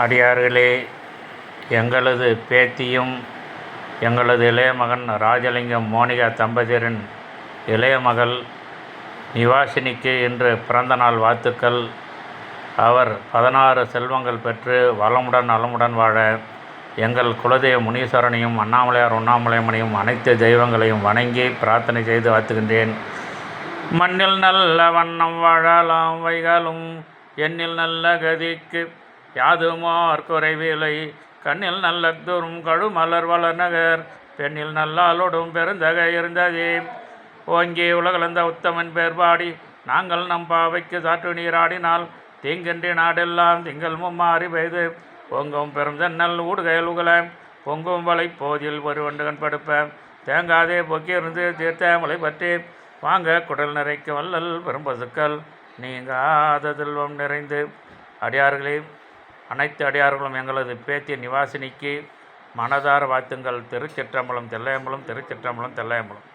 அடியார்களே எங்களது பேத்தியும் எங்களது இளைய மகன் ராஜலிங்கம் மோனிகா தம்பதியரின் இளைய மகள் நிவாஷினிக்கு இன்று பிறந்த நாள் வாழ்த்துக்கள். அவர் பதினாறு செல்வங்கள் பெற்று வளமுடன் நலமுடன் வாழ எங்கள் குலதெய்வ முனீஸ்வரனையும் அண்ணாமலையார் உண்ணாமலையம்மனையும் அனைத்து தெய்வங்களையும் வணங்கி பிரார்த்தனை செய்து வாழ்த்துகின்றேன். மண்ணில் நல்ல வண்ணம் வாழலாம் வைகாலும் எண்ணில் நல்ல கதிக்கு யாதுமார் குறைவிலை கண்ணில் நல்ல தூரும் கழுமலர் வளர் நகர் பெண்ணில் நல்லாலோடும் பெருந்தகை இருந்ததே. ஓங்கி உலகளந்த உத்தமன் பேர் பாடி நாங்கள் நம் பாவைக்கு சாற்று நீராடினால் தீங்கின்றி நாடெல்லாம் திங்கள் மும்மாறி பெய்து. பொங்கும் பெரும் தென்னல் ஊடுகையில் உகல பொங்கும் வலை போதில் ஒரு ஒன்றுகன் படுப்ப தேங்காதே பொக்கியிருந்து தீர்த்தமலை பற்றி வாங்க குடல் நிறைக்க வல்லல் பெரும்பசுக்கள் நீங்காத செல்வம் நிறைந்து. அடியார்களே அனைத்து அடியார்களும் எங்களது பேத்திய நிவாசினிக்கு மனதார வாழ்த்துங்கள். திருச்சிற்றம்பலம் தெல்லையம்பலம் திருச்சிற்றம்பலம் தெல்லையம்பலம்